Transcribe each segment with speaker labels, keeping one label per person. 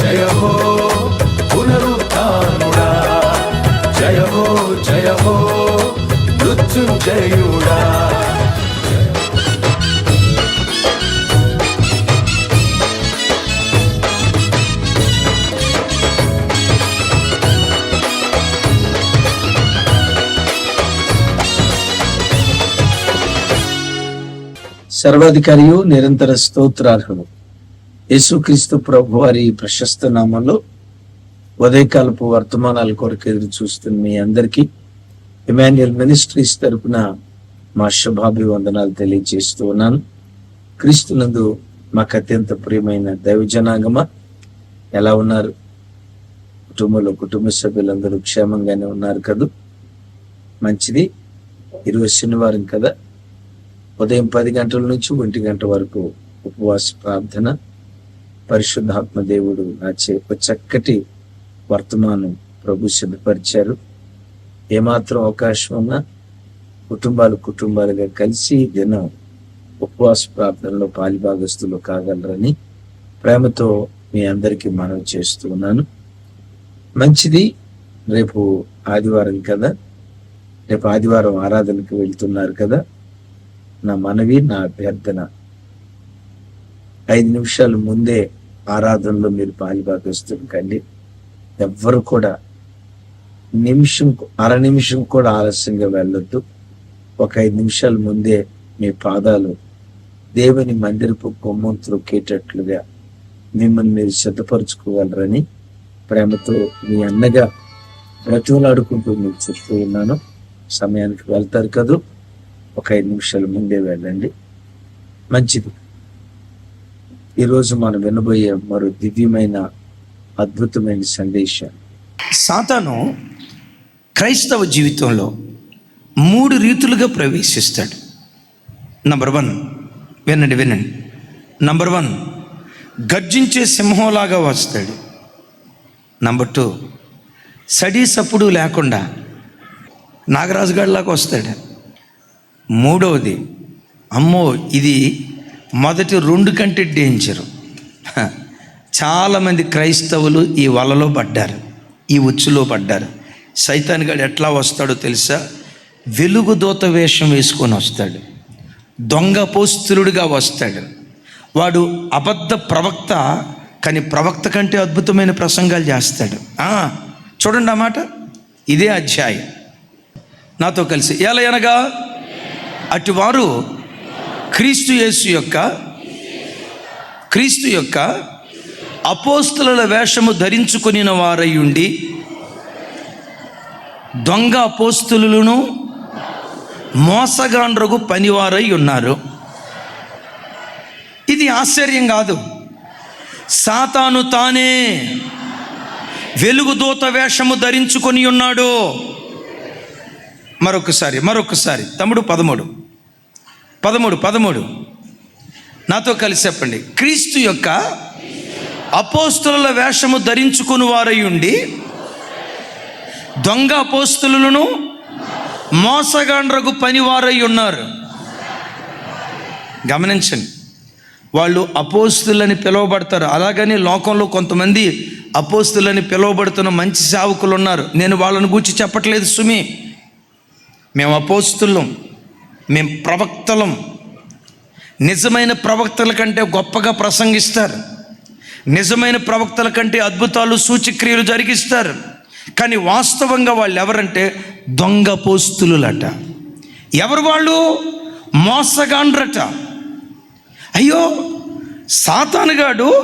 Speaker 1: జయ హో పునరుత్నుడా జయ హో జయ హో మృత్యుంజయుడా.
Speaker 2: సర్వాధికారియు నిరంతర స్తోత్రార్హుడు యేసుక్రీస్తు ప్రభు వారి ప్రశస్త నామంలో ఉదయకాలపు వర్తమానాల కొరకు ఎదురు చూస్తున్న మీ అందరికీ ఇమాన్యుయల్ మినిస్ట్రీస్ తరపున మా శుభాభివందనాలు తెలియజేస్తూ ఉన్నాను. క్రీస్తునందు మాకు అత్యంత ప్రియమైన దైవజనాగమ ఎలా ఉన్నారు? కుటుంబంలో కుటుంబ సభ్యులందరూ క్షేమంగానే ఉన్నారు కదా? మంచిది. ఈరోజు శనివారం కదా. ఉదయం పది గంటల నుంచి ఒంటి గంట వరకు ఉపవాస ప్రార్థన పరిశుద్ధాత్మ దేవుడు నా చేప చక్కటి వర్తమానం ప్రభు సిద్ధపరిచారు. ఏమాత్రం అవకాశం ఉన్నా కుటుంబాలు కుటుంబాలుగా కలిసి దినం ఉపవాస ప్రార్థనలో పాలిభాగస్తులు కాగలరని ప్రేమతో మీ అందరికీ మనవి చేస్తూ ఉన్నాను. మంచిది. రేపు ఆదివారం కదా. రేపు ఆదివారం ఆరాధనకు వెళ్తున్నారు కదా. నా మనవి నా అభ్యర్థన. ఐదు నిమిషాల ముందే ఆరాధనలో మీరు పాలిభాగస్తులు కండి. ఎవ్వరు కూడా నిమిషం అర నిమిషం కూడా ఆలస్యంగా వెళ్ళొద్దు. ఒక ఐదు నిమిషాల ముందే మీ పాదాలు దేవుని మందిరపు కొమ్మం త్రొక్కేటట్లుగా మిమ్మల్ని మీరు సిద్ధపరచుకోగలరని ప్రేమతో మీ అన్నగా బ్రతిమలాడుకుంటూ మీకు చెప్తూ ఉన్నాను. సమయానికి వెళ్తారు కదూ? ఒక ఐదు నిమిషాల ముందే వెళ్ళండి. మంచిది. ఈరోజు మనం వినబోయే మరో దివ్యమైన అద్భుతమైన సందేశం.
Speaker 3: సాతాను క్రైస్తవ జీవితంలో మూడు రీతులుగా ప్రవేశిస్తాడు. నంబర్ వన్ వినండి వినండి. నంబర్ వన్ గర్జించే సింహంలాగా వస్తాడు. నంబర్ టూ సడీ సప్పుడు లేకుండా నాగరాజుగాడిలాగా వస్తాడు. మూడవది అమ్మో ఇది మొదటి రెండు కంటే డేంజరు. చాలామంది క్రైస్తవులు ఈ వలలో పడ్డారు ఈ ఉచ్చులో పడ్డారు. సైతాన్ గడు ఎట్లా వస్తాడో తెలుసా? వెలుగు దూత వేషం వేసుకొని వస్తాడు దొంగ పోస్తులుడిగా వస్తాడు. వాడు అబద్ధ ప్రవక్త కానీ ప్రవక్త కంటే అద్భుతమైన ప్రసంగాలు చేస్తాడు. చూడండి అన్నమాట ఇదే అధ్యాయం. నాతో కలిసి ఎలా అనగా? అటువారు క్రీస్తు యేసు యొక్క క్రీస్తు యొక్క అపోస్తుల వేషము ధరించుకొనిన వారై ఉండి దొంగ అపోస్తులను మోసగాండ్రగు పనివారై ఉన్నారు. ఇది ఆశ్చర్యం కాదు. సాతాను తానే వెలుగుదూత వేషము ధరించుకొని ఉన్నాడు. మరొకసారి మరొకసారి. తమ్ముడు పదమూడు. పదమూడు పదమూడు. నాతో కలిసి చెప్పండి. క్రీస్తు యొక్క అపోస్తుల వేషము ధరించుకుని వారై ఉండి దొంగ అపోస్తులను మోసగాండ్రకు పనివారై ఉన్నారు. గమనించండి. వాళ్ళు అపోస్తులని పిలువబడతారు. అలాగని లోకంలో కొంతమంది అపోస్తులని పిలువబడుతున్న మంచి సేవకులు ఉన్నారు. నేను వాళ్ళని గూర్చి చెప్పట్లేదు సుమి. మేము అపోస్తులం. మేము ప్రవక్తలం. నిజమైన ప్రవక్తల కంటే గొప్పగా ప్రసంగిస్తారు. నిజమైన ప్రవక్తల కంటే అద్భుతాలు సూచక్రియలు జరిగిస్తారు. కానీ వాస్తవంగా వాళ్ళు ఎవరంటే దొంగ పోస్తులులట. ఎవరు వాళ్ళు? మోసగాండ్రట. అయ్యో సాతానుగాడు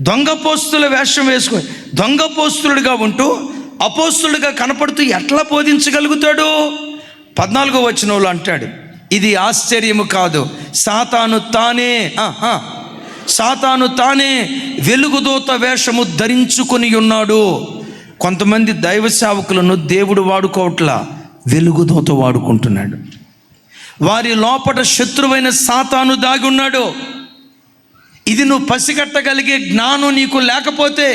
Speaker 3: దొంగ పోస్తుల వేషం వేసుకొని దొంగ పోస్తులుడిగా ఉంటూ అపోస్తులుగా కనపడుతూ ఎట్లా బోధించగలుగుతాడు? పద్నాలుగో వచనంలో అంటాడు ఇది ఆశ్చర్యము కాదు. సాతాను తానే సాతాను తానే వెలుగుదూత వేషము ధరించుకొని ఉన్నాడు. కొంతమంది దైవ సేవకులను దేవుడు వాడుకోవట్లా వెలుగుదూత వాడుకుంటున్నాడు. వారి లోపట శత్రువైన సాతాను దాగి ఉన్నాడు. ఇది నువ్వు పసిగట్టగలిగే జ్ఞానం నీకు లేకపోతే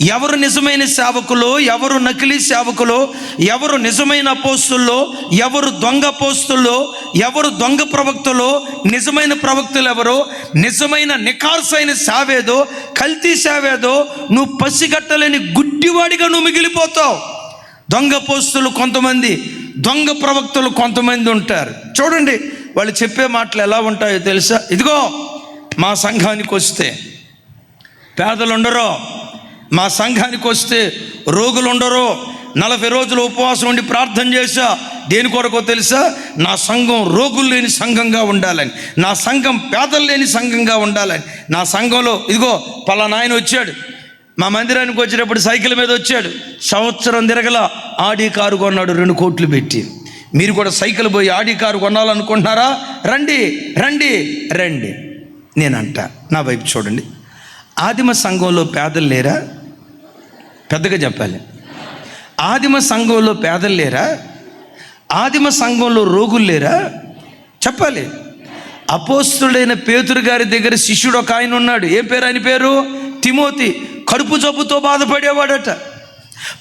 Speaker 3: ఎవరు నిజమైన సేవకులో ఎవరు నకిలీ సేవకులో ఎవరు నిజమైన పోస్తుల్లో ఎవరు దొంగ పోస్తుల్లో ఎవరు దొంగ ప్రవక్తలో నిజమైన ప్రవక్తలు ఎవరో నిజమైన నికార్సైన సేవేదో కల్తీ సేవేదో నువ్వు పసిగట్టలేని గుడ్డివాడిగా నువ్వు మిగిలిపోతావు. దొంగ పోస్తులు కొంతమంది దొంగ ప్రవక్తలు కొంతమంది ఉంటారు. చూడండి వాళ్ళు చెప్పే మాటలు ఎలా ఉంటాయో తెలుసా? ఇదిగో మా సంఘానికి వస్తే పేదలు ఉండరు. మా సంఘానికి వస్తే రోగులు ఉండరు. నలభై రోజులు ఉపవాసం ఉండి ప్రార్థన చేశా. దేని కొరకో తెలుసా? నా సంఘం రోగులు లేని సంఘంగా ఉండాలని. నా సంఘం పేదలు లేని సంఘంగా ఉండాలని. నా సంఘంలో ఇదిగో పలానా ఆయన వచ్చాడు. మా మందిరానికి వచ్చేటప్పుడు సైకిల్ మీద వచ్చాడు. సంవత్సరం తిరగల ఆడి కారు కొన్నాడు రెండు కోట్లు పెట్టి. మీరు కూడా సైకిల్ పోయి ఆడి కారు కొనాలనుకుంటున్నారా? రండి రండి రండి. నేనంట నా వైపు చూడండి. ఆదిమ సంఘంలో పేదలు లేరా? పెద్దగా చెప్పాలి. ఆదిమ సంఘంలో పేదలు లేరా? ఆదిమ సంఘంలో రోగులు లేరా? చెప్పాలి. అపోస్తుడైన పేతురు గారి దగ్గర శిష్యుడు ఒక ఆయన ఉన్నాడు. ఏం పేరు? ఆయన పేరు? తిమోతి. కడుపు జబ్బుతో బాధపడేవాడట.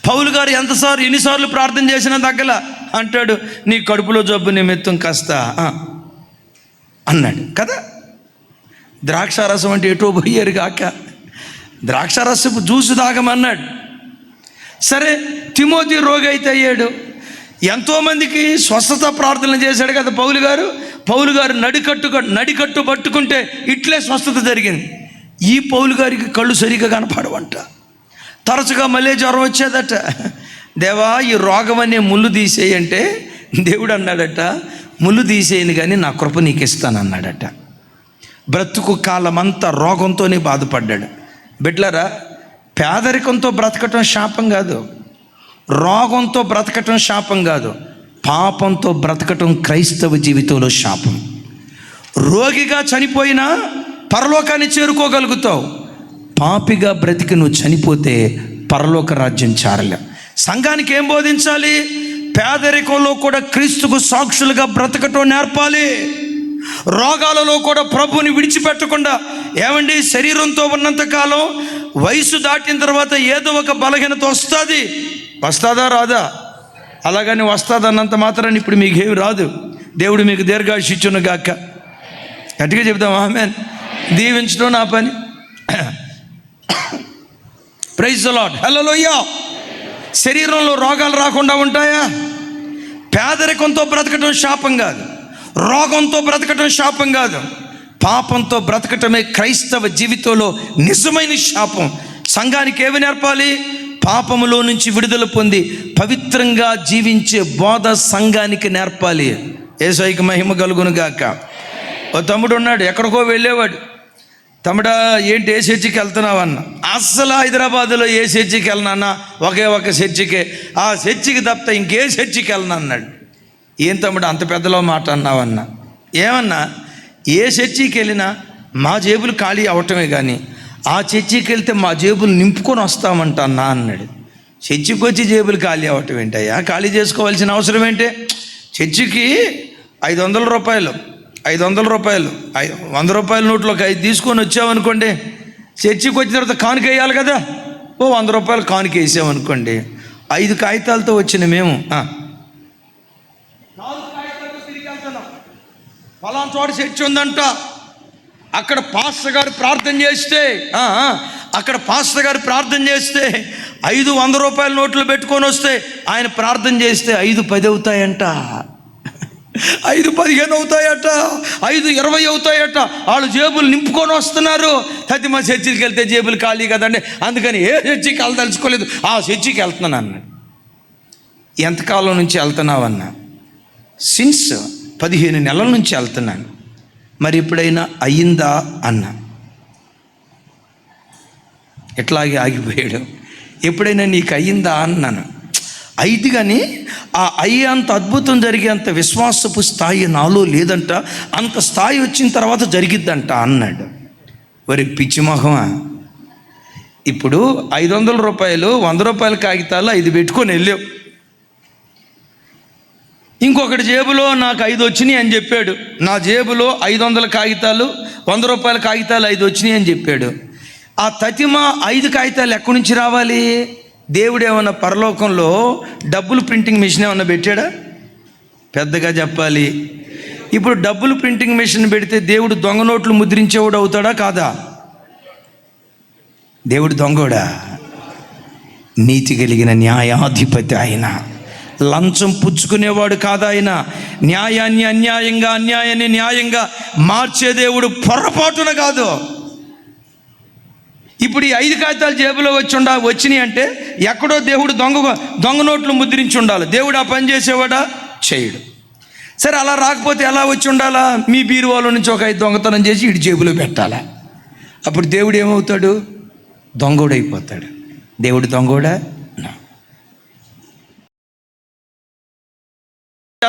Speaker 3: పౌలు గారు ఎంతసార్లు ఎన్నిసార్లు ప్రార్థన చేసినా తగ్గల. అంటాడు నీ కడుపులో జబ్బు నిమిత్తం కాస్త అన్నాడు. కదా? ద్రాక్షారసం అంటే ఎటో పోయారు కాక ద్రాక్షారసపు జ్యూస్ తాగమన్నాడు. సరే తిమోతి రోగైతే అయ్యాడు. ఎంతోమందికి స్వస్థత ప్రార్థన చేశాడు కదా పౌలు గారు. పౌలు గారు నడికట్టు నడికట్టు పట్టుకుంటే ఇట్లే స్వస్థత జరిగింది. ఈ పౌలు గారికి కళ్ళు సరిగ్గా కనపడవంట. తరచుగా మళ్ళీ జ్వరం వచ్చేదట. దేవా ఈ రోగం అనే ముళ్ళు తీసేయంటే దేవుడు అన్నాడట ముళ్ళు తీసేయను కానీ నా కృప నీకు ఇస్తానన్నాడట బ్రతుకు కాలమంతా రోగంతోనే బాధపడ్డాడు. బిడ్లరా పేదరికంతో బ్రతకటం శాపం కాదు. రోగంతో బ్రతకటం శాపం కాదు. పాపంతో బ్రతకటం క్రైస్తవ జీవితంలో శాపం. రోగిగా చనిపోయినా పరలోకాన్ని చేరుకోగలుగుతావు. పాపిగా బ్రతికి నువ్వు చనిపోతే పరలోక రాజ్యం చారలేం. సంఘానికి ఏం బోధించాలి? పేదరికంలో కూడా క్రీస్తుకు సాక్షులుగా బ్రతకటం నేర్పాలి. రోగాలలో కూడా ప్రభుని విడిచిపెట్టకుండా ఏమండి? శరీరంతో ఉన్నంతకాలం వయసు దాటిన తర్వాత ఏదో ఒక బలహీనత వస్తుంది. వస్తుందా రాదా? అలాగని వస్తుందన్నంత మాత్రాన్ని ఇప్పుడు మీకు ఏమి రాదు. దేవుడు మీకు దీర్ఘాశిచ్చును గాక. గట్టిగా చెప్తాం ఆమె దీవించడం నా పని. ప్రైజ్ లాడ్ హలోయ్యా శరీరంలో రోగాలు రాకుండా ఉంటాయా? పేదరికంతో బ్రతకటం శాపం కాదు. రోగంతో బ్రతకటం శాపం కాదు. పాపంతో బ్రతకటమే క్రైస్తవ జీవితంలో నిజమైన శాపం. సంఘానికి ఏమి నేర్పాలి? పాపములో నుంచి విడుదల పొంది పవిత్రంగా జీవించే బోధ సంఘానికి నేర్పాలి. ఏసైకి మహిమ కలుగునుగాక ఓ తమ్ముడు ఉన్నాడు ఎక్కడికో వెళ్ళేవాడు. తమ్ముడా ఏంటి ఏ చర్చికి వెళ్తున్నావన్న అస్సలు హైదరాబాద్లో ఏ చర్చికి వెళ్ళనన్నా ఒకే ఒక చర్చికే. ఆ చర్చికి తప్ప ఇంకే చర్చికి వెళ్ళను అన్నాడు. ఏం తమ్ముడు అంత పెద్దలో మాట అన్నావన్నా ఏమన్నా? ఏ చర్చికి వెళ్ళినా మా జేబులు ఖాళీ అవటమే కానీ ఆ చర్చికి వెళ్తే మా జేబులు నింపుకొని వస్తామంట అన్నా అన్నాడు. చర్చికి వచ్చి జేబులు ఖాళీ అవటం ఏంటయ్యా? ఖాళీ చేసుకోవాల్సిన అవసరం ఏంటి? చర్చికి ఐదు వందల రూపాయలు ఐదు వందల రూపాయలు ఐ- వంద రూపాయల నోట్లోకి ఐదు తీసుకొని వచ్చామనుకోండి చర్చికి వచ్చిన తర్వాత కానుక వేయాలి కదా? ఓ వంద రూపాయలు కానుక వేసామనుకోండి ఐదు కాగితాలతో వచ్చిన మేము ఆ. నాలుగు కాగితాలతో తిరిగి వెళ్తున్నాం ఫలానా చోట చర్చి ఉందంట. అక్కడ పాస్టర్ గారు ప్రార్థన చేస్తే అక్కడ పాస్టర్ గారు ప్రార్థన చేస్తే ఐదు వంద రూపాయల నోట్లు పెట్టుకొని వస్తే ఆయన ప్రార్థన చేస్తే ఐదు పది అవుతాయంట. ఐదు పదిహేను అవుతాయట ఐదు ఇరవై అవుతాయట. వాళ్ళు జేబులు నింపుకొని వస్తున్నారు. తది మా చర్చికి వెళ్తే జేబులు ఖాళీ కదండి. అందుకని ఏ చర్చికి వెళ్ళదలుచుకోలేదు ఆ చర్చికి వెళ్తున్నాను అన్నాడు. ఎంతకాలం నుంచి వెళ్తున్నావన్నా సిన్స్ పదిహేను నెలల నుంచి వెళ్తున్నాను. మరి ఎప్పుడైనా అయ్యిందా అన్న. ఎట్లాగే ఆగిపోయాడు. ఎప్పుడైనా నీకు అయ్యిందా అన్నాను. అయితే కానీ ఆ అయ్యేంత అద్భుతం జరిగేంత విశ్వాసపు స్థాయి నాలో లేదంట. అంత స్థాయి వచ్చిన తర్వాత జరిగిద్దంట అన్నాడు. వరి పిచ్చి మొహమా. ఇప్పుడు ఐదు వందల రూపాయలు వంద రూపాయల కాగితాలు ఐదు పెట్టుకొని వెళ్ళావు. ఇంకొకటి జేబులో నాకు ఐదు వచ్చినాయి అని చెప్పాడు. నా జేబులో ఐదు వందల కాగితాలు వంద రూపాయల కాగితాలు ఐదు వచ్చినాయి అని చెప్పాడు. ఆ తతిమ ఐదు కాగితాలు ఎక్కడి నుంచి రావాలి? దేవుడు ఏమన్నా పరలోకంలో డబ్బులు ప్రింటింగ్ మిషన్ ఏమన్నా పెట్టాడా? పెద్దగా చెప్పాలి. ఇప్పుడు డబ్బులు ప్రింటింగ్ మిషన్ పెడితే దేవుడు దొంగ నోట్లు ముద్రించేవాడు అవుతాడా కాదా? దేవుడు దొంగోడా? నీతి కలిగిన న్యాయాధిపతి ఆయన. లంచం పుచ్చుకునేవాడు కాదా ఆయన? న్యాయాన్ని అన్యాయంగా అన్యాయాన్ని న్యాయంగా మార్చే దేవుడు పొరపాటున కాదు. ఇప్పుడు ఈ ఐదు కాగితాలు జేబులో వచ్చి ఉండా వచ్చినాయి అంటే ఎక్కడో దేవుడు దొంగ దొంగ నోట్లు ముద్రించి ఉండాలి. దేవుడు ఆ పని చేసేవాడా? చేయడు. సరే అలా రాకపోతే ఎలా వచ్చి ఉండాలా? మీ బీరువాలో నుంచి ఒక ఐదు దొంగతనం చేసి ఇటు జేబులో పెట్టాలా? అప్పుడు దేవుడు ఏమవుతాడు? దొంగోడైపోతాడు. దేవుడు దొంగోడా?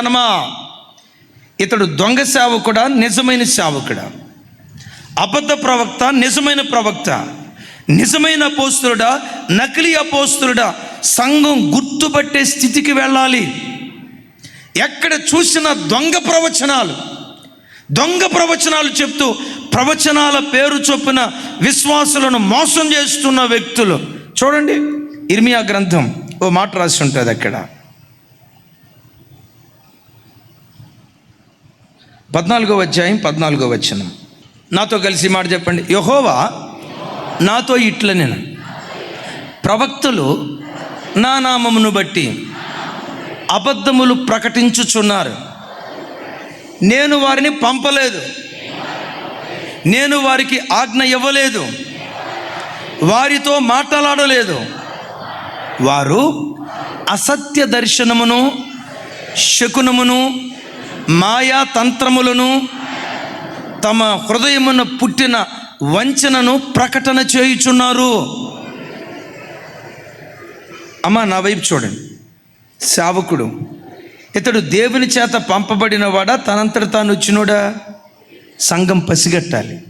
Speaker 3: No. ఇతడు దొంగ సేవకుడా నిజమైన సేవకుడా? అబద్ధ ప్రవక్త నిజమైన ప్రవక్త నిజమైన అపోస్తుడా నకిలీ అపోస్తుడా సంఘం గుర్తుపట్టే స్థితికి వెళ్ళాలి. ఎక్కడ చూసిన దొంగ ప్రవచనాలు? దొంగ ప్రవచనాలు చెప్తూ ప్రవచనాల పేరు చొప్పున విశ్వాసులను మోసం చేస్తున్న వ్యక్తులు. చూడండి ఇర్మియా గ్రంథం ఓ మాట రాసి ఉంటుంది అక్కడ. పద్నాలుగో అధ్యాయం పద్నాలుగో వచనం. నాతో కలిసి మాట చెప్పండి. యహోవా నాతో ఇట్ల నేను ప్రవక్తలు నా నామమును బట్టి అబద్ధములు ప్రకటించుచున్నారు. నేను వారిని పంపలేదు. నేను వారికి ఆజ్ఞ ఇవ్వలేదు. వారితో మాట్లాడలేదు. వారు అసత్య దర్శనమును శకునమును మాయా తంత్రములను తమ హృదయమున పుట్టిన వంచనను ప్రకటన చేయుచున్నారు. అమ్మ నా వైపు చూడండి. సేవకుడు ఇతడు దేవుని చేత పంపబడినవాడా? తనంతట తాను వచ్చినోడా? సంఘం పసిగట్టాలి.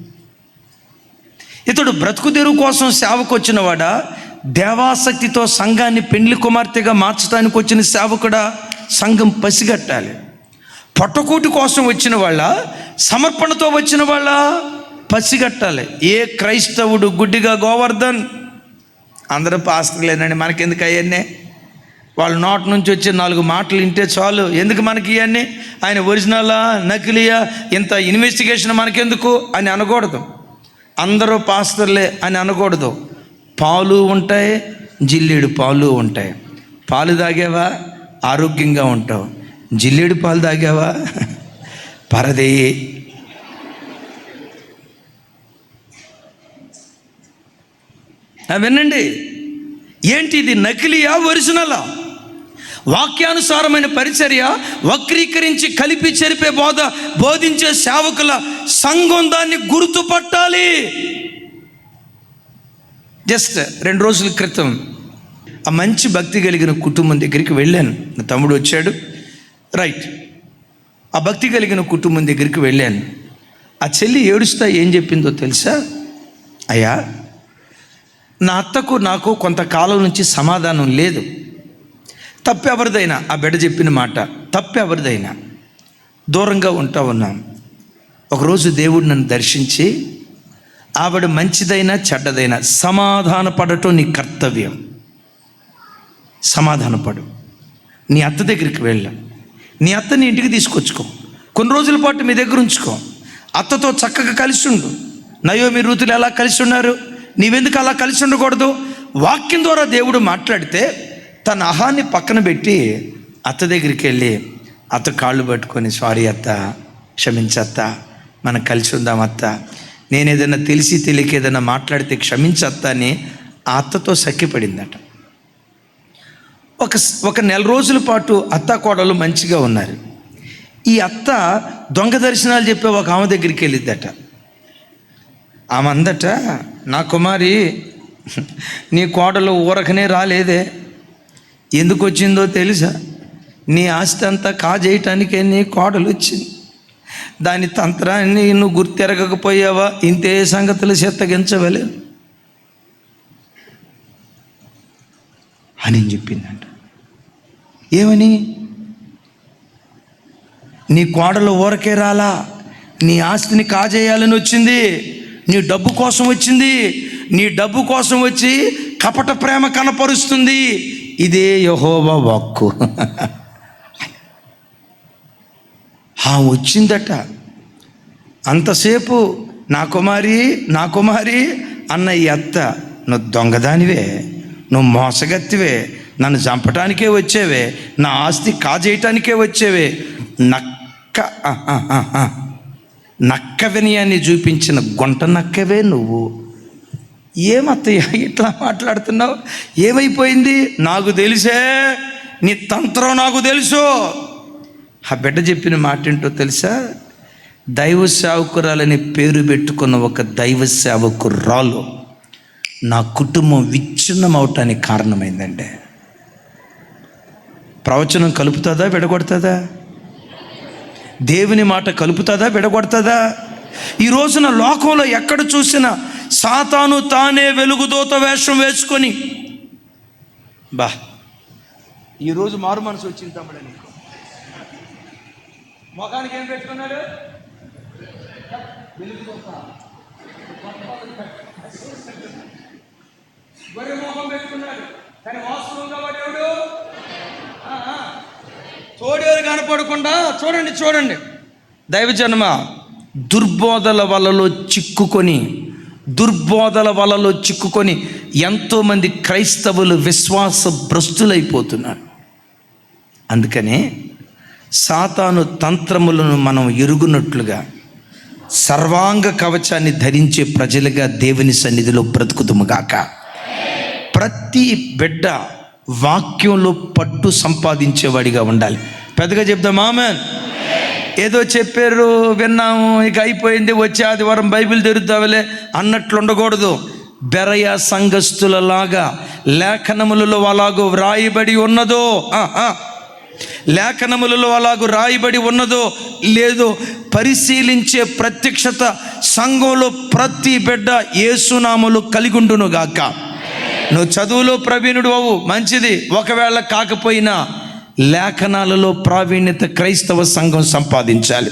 Speaker 3: ఇతడు బ్రతుకు తెరువు కోసం సేవకు వచ్చినవాడా? దేవాసక్తితో సంఘాన్ని పెండ్లి కుమార్తెగా మార్చడానికి వచ్చిన సేవకుడా సంఘం పసిగట్టాలి. పొట్టకూటి కోసం వచ్చిన వాళ్ళ సమర్పణతో వచ్చిన వాళ్ళ పసిగట్టాలి. ఏ క్రైస్తవుడు గుడ్డిగా గోవర్ధన్? అందరూ పాస్టర్లేనండి మనకెందుకు అవన్నీ? వాళ్ళ నోటి నుంచి వచ్చే నాలుగు మాటలు వింటే చాలు. ఎందుకు మనకి ఇవన్నీ ఆయన ఒరిజినలా నకిలియా? ఇంత ఇన్వెస్టిగేషన్ మనకెందుకు? అని అనకూడదు. అందరూ పాస్తర్లే అని అనకూడదు. పాలు ఉంటాయి జిల్లేడు పాలు ఉంటాయి. పాలు తాగేవా? ఆరోగ్యంగా ఉంటావు. జిల్లేడు పాలు తాగావా? పరదే. వినండి. ఏంటి ఇది నకిలీయా ఒరిజినలా? వాక్యానుసారమైన పరిచర్య వక్రీకరించి కలిపి చెరిపే బోధ బోధించే సేవకుల సంఘం దాన్ని గుర్తుపట్టాలి. జస్ట్ రెండు రోజుల క్రితం ఆ మంచి భక్తి కలిగిన కుటుంబం దగ్గరికి వెళ్ళాను. నా తమ్ముడు వచ్చాడు. రైట్ ఆ భక్తి కలిగిన కుటుంబం దగ్గరికి వెళ్ళాను. ఆ చెల్లి ఏడుస్తా ఏం చెప్పిందో తెలుసా? అయ్యా నా అత్తకు నాకు కొంతకాలం నుంచి సమాధానం లేదు. తప్పెవరిదైనా ఆ బిడ్డ చెప్పిన మాట తప్పెవరిదైనా దూరంగా ఉంటా ఉన్నాం. ఒకరోజు దేవుడు నన్ను దర్శించి ఆవిడ మంచిదైనా చెడ్డదైనా సమాధాన పడటం నీ కర్తవ్యం. సమాధానపడు. నీ అత్త దగ్గరికి వెళ్ళాను నీ అత్తని ఇంటికి తీసుకొచ్చుకో. కొన్ని రోజుల పాటు మీ దగ్గర ఉంచుకో. అత్తతో చక్కగా కలిసి ఉండు నయో మీ ఋతులు ఎలా కలిసి ఉన్నారు నీవెందుకు అలా కలిసి ఉండకూడదు వాక్యం ద్వారా దేవుడు మాట్లాడితే తన అహాన్ని పక్కన పెట్టి అత్త దగ్గరికి వెళ్ళి అత్త కాళ్ళు పట్టుకొని సారీ అత్త క్షమించత్త మనం కలిసి ఉందాం అత్త. నేను ఏదైనా తెలిసి తెలియక ఏదైనా మాట్లాడితే క్షమించత్త అని ఆ అత్తతో సఖ్యపడిందట. ఒక ఒక నెల రోజుల పాటు అత్త కోడలు మంచిగా ఉన్నారు. ఈ అత్త దొంగ దర్శనాలు చెప్పే ఒక ఆమె దగ్గరికి వెళ్ళిద్దట ఆమె అందట నా కుమారి నీ కోడలు ఊరకనే రాలేదే. ఎందుకు వచ్చిందో తెలుసా? నీ ఆస్తి అంతా కాజేయటానికే నీ కోడలు వచ్చింది. దాని తంత్రాన్ని నువ్వు గుర్తెరగకపోయావా? ఇంతే సంగతులు చెత్తగించవలేదు అని చెప్పిందంట. ఏమని? నీ కోడలు ఊరకే రాలా? నీ ఆస్తిని కాజేయాలని వచ్చింది? నీ డబ్బు కోసం వచ్చింది? నీ డబ్బు కోసం వచ్చి కపట ప్రేమ కనపరుస్తుంది? ఇదే యహోవా వాక్కు. ఆ వచ్చిందట. అంతసేపు నా కుమారి నా కుమారి అన్న ఈ అత్త నువ్వు దొంగదానివే. నువ్వు మోసగత్తివే నన్ను చంపటానికే వచ్చేవే నా ఆస్తి కాజేయటానికే వచ్చేవే. నక్క నక్క వినయాన్ని చూపించిన గుంట నక్కవే నువ్వు. ఏమత్తయ్య ఇట్లా మాట్లాడుతున్నావు? ఏమైపోయింది? నాకు తెలిసే. నీ తంత్రం నాకు తెలుసు. ఆ బిడ్డ చెప్పిన మాట ఏంటో తెలుసా? దైవ సేవకురాలని పేరు పెట్టుకున్న ఒక దైవ సేవకురాలు. నా కుటుంబం విచ్ఛిన్నం అవటానికి కారణమైందంటే ప్రవచనం కలుపుతుందా విడగొడుతుందా? దేవుని మాట కలుపుతుందా విడగొడుతుందా? ఈ రోజున లోకంలో ఎక్కడ చూసినా సాతాను తానే వెలుగుదోత వేషం వేసుకొని బా ఈరోజు మారు మనసు వచ్చింది తమ్ముడు నీకు. మొఖానికి ఏం పెట్టుకున్నాడు? గొర్రె మోహం పెట్టుకున్నాడు. కానీ వాస్తవంగా వాడేవాడు తోడేరు కనపడకుండా చూడండి చూడండి. దైవజన్మ దుర్బోధల వలలో చిక్కుకొని దుర్బోధల వలలో చిక్కుకొని ఎంతోమంది క్రైస్తవులు విశ్వాస భ్రష్టులైపోతున్నారు అందుకనే సాతాను తంత్రములను మనం ఎరుగునట్లుగా సర్వాంగ కవచాన్ని ధరించే ప్రజలుగా దేవుని సన్నిధిలో బ్రతుకుతుముగాక ప్రతి బిడ్డ వాక్యంలో పట్టు సంపాదించేవాడిగా ఉండాలి. పెద్దగా చెప్దాం ఆమెన్. ఏదో చెప్పారు విన్నాము ఇక అయిపోయింది వచ్చే ఆదివారం బైబిల్ తెరుద్దావులే అన్నట్లు ఉండకూడదు. బెరయ సంఘస్థులలాగా లేఖనములలో అలాగూ వ్రాయబడి ఉన్నదో ఆ, ఆ. లేఖనములలో అలాగూ రాయబడి ఉన్నదో లేదో పరిశీలించే ప్రత్యక్షత సంఘంలో ప్రతి బిడ్డ ఏసునాములు కలిగుండును గాక. నువ్వు చదువులో ప్రవీణుడు అవు మంచిది. ఒకవేళ కాకపోయినా లేఖనాలలో ప్రావీణ్యత క్రైస్తవ సంఘం సంపాదించాలి.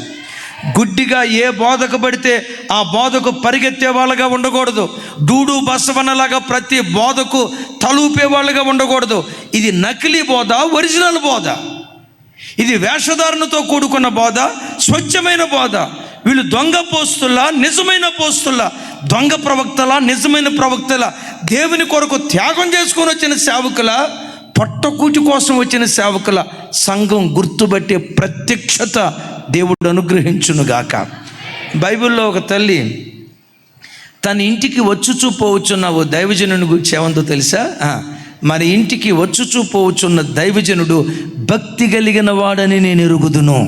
Speaker 3: గుడ్డిగా ఏ బోధకు పడితే ఆ బోధకు పరిగెత్తే వాళ్ళగా ఉండకూడదు. డూడు బసవనలాగా ప్రతి బోధకు తలూపే వాళ్ళగా ఉండకూడదు. ఇది నకిలీ బోధ ఒరిజినల్ బోధ. ఇది వేషధారణతో కూడుకున్న బోధ స్వచ్ఛమైన బోధ. వీళ్ళు దొంగ పోస్తుల్లా నిజమైన పోస్తుల్లా దొంగ ప్రవక్తల నిజమైన ప్రవక్తల దేవుని కొరకు త్యాగం చేసుకొని వచ్చిన సేవకుల పొట్టకూటి కోసం వచ్చిన సేవకుల సంఘం గుర్తుపట్టే ప్రత్యక్షత దేవుడు అనుగ్రహించునుగాక. బైబిల్లో ఒక తల్లి తన ఇంటికి వచ్చుచూ పోవచ్చున్న ఓ దైవజనుని గురించి ఏమందో తెలుసా? మరి ఇంటికి వచ్చుచూ పోవచ్చున్న దైవజనుడు భక్తి కలిగిన వాడని నేను ఎరుగుదును.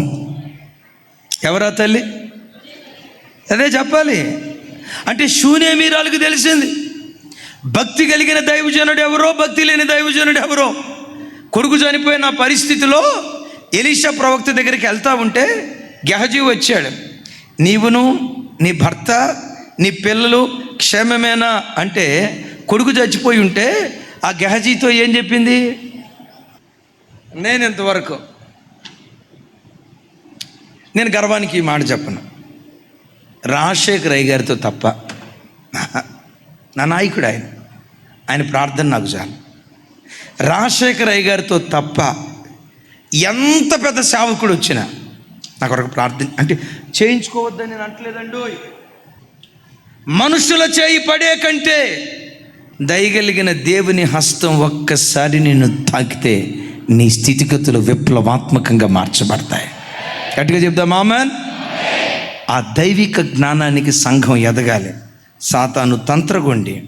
Speaker 3: ఎవరా తల్లి? అదే చెప్పాలి. అంటే శూన్యమీరాలకు తెలిసింది. భక్తి కలిగిన దైవజనుడు ఎవరో భక్తి లేని దైవజనుడు ఎవరో. కొడుకు చనిపోయిన పరిస్థితిలో ఎలీషా ప్రవక్త దగ్గరికి వెళ్తా ఉంటే గెహజీ వచ్చాడు. నీవును నీ భర్త నీ పిల్లలు క్షేమమేనా? అంటే కొడుకు చచ్చిపోయి ఉంటే ఆ గెహజీతో ఏం చెప్పింది? నేను ఇంతవరకు నేను గర్వానికి ఈ మాట చెప్పను. రాజశేఖర్ అయ్య గారితో తప్ప నా నాయకుడు ఆయన. ఆయన ప్రార్థన నాకు చాలు. రాజశేఖర్ అయ్య గారితో తప్ప ఎంత పెద్ద సేవకుడు వచ్చినా నాకు ఒక ప్రార్థన అంటే చేయించుకోవద్దని నేను అంటలేదండు మనుషుల చేయి పడే కంటే దయగలిగిన దేవుని హస్తం ఒక్కసారి నిన్ను తాకితే నీ స్థితిగతులు విప్లవాత్మకంగా మార్చబడతాయి. గట్టిగా చెప్దా మామన్ ఆ దైవిక జ్ఞానానికి సంఘం ఎదగాలి. సాతాను తంత్రగొండి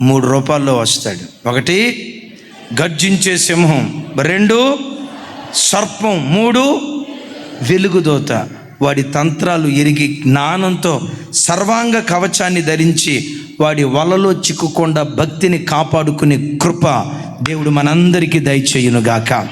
Speaker 3: మూడు రూపాల్లో వస్తాడు. ఒకటి గర్జించే సింహం. రెండు సర్పం. మూడు వెలుగుదోత. వాడి తంత్రాలు ఎరిగి జ్ఞానంతో సర్వాంగ కవచాన్ని ధరించి వాడి వలలో చిక్కుకుండా భక్తిని కాపాడుకునే కృప దేవుడు మనందరికీ దయచేయునుగాక.